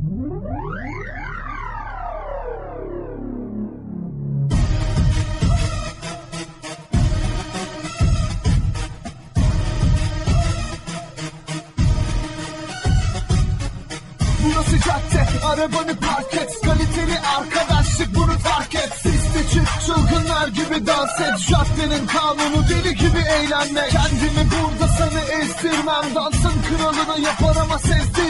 Burası cadde, arabanı park et. Kaliteli arkadaşlık bunu fark et. Siste çık, çılgınlar gibi dans et. Caddenin kanunu deli gibi eğlenme Kendimi burada sana ezdirmem. Dansın kralını yapar ama Kapasite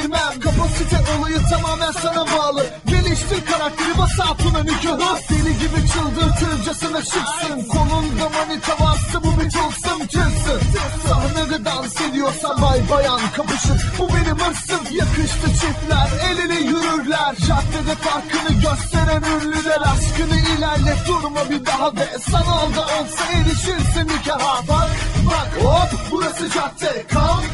olayı tamamen sana bağlı. Geliştir karakteri bas hatuna nikahı Deli gibi çıldırtırcasına şıksın. Kolunda manita varsa bu bir tılsım tılsım. Sahnede dans ediyorsan bay bayan kapışın Bu benim hırsım. Yakıştı çiftler El ele yürürler. Caddede farkını gösteren ünlüler Aşkını ilerlet. Durma bir daha ve Sanalda olsa erişirsin nikaha Bak bak hop. Burası cadde. Kalk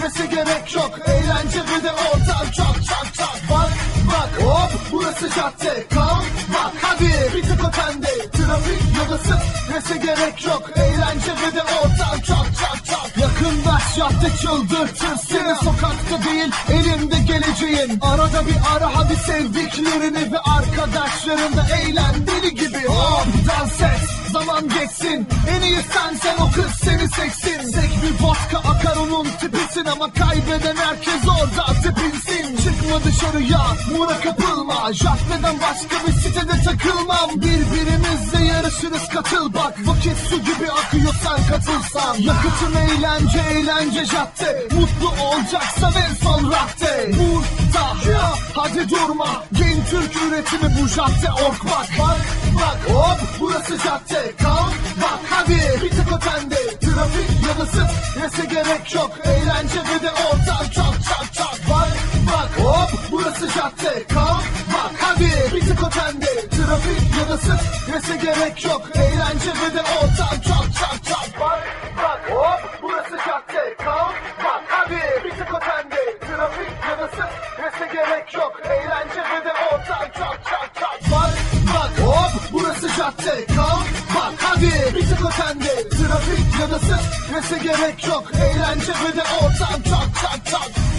strese gerek yok Eğlence ve de ortam çok çok çok. Bak bak hop burası cadde. Kalk bak hadi. Bir tık ötende Trafik da strese gerek yok Eğlence ve de ortam çok çok çok. Yakında cadde çıldırtır seni. Sokakta değil elinde geleceğin Arada bir ara hadi sevdiklerini Ve arkadaşlarınla eğlen deli gibi. Hop dans et zaman geçsin. En iyi sensen o kız seni seksin. Tek bir vodka akar onun tipisin Ama kaybeden herkes orada tepinsin Çıkma dışarıya mura kapılma. Caddeden başka bir sitede takılmam. Birbirimizle yarışırız katıl bak. Vakit su gibi akıyor sen katılsan. Yakıtın eğlence eğlence cadde. Mutlu olacaksan en son rakte Burada hadi durma. Gen Türk üretimi bu cadde. Ork bak Bak bak burası cadde Kalk bak hadi bir tık ötende. Trafik ya da strese gerek yok. Eğlence ve de ortam çok çok çok. Bak bak hop burası cadde Kalk bak hadi bir tık ötende. Trafik ya da strese gerek yok. Eğlence ve de ortam strese gerek yok. Eğlence ve de ortam çok çok çok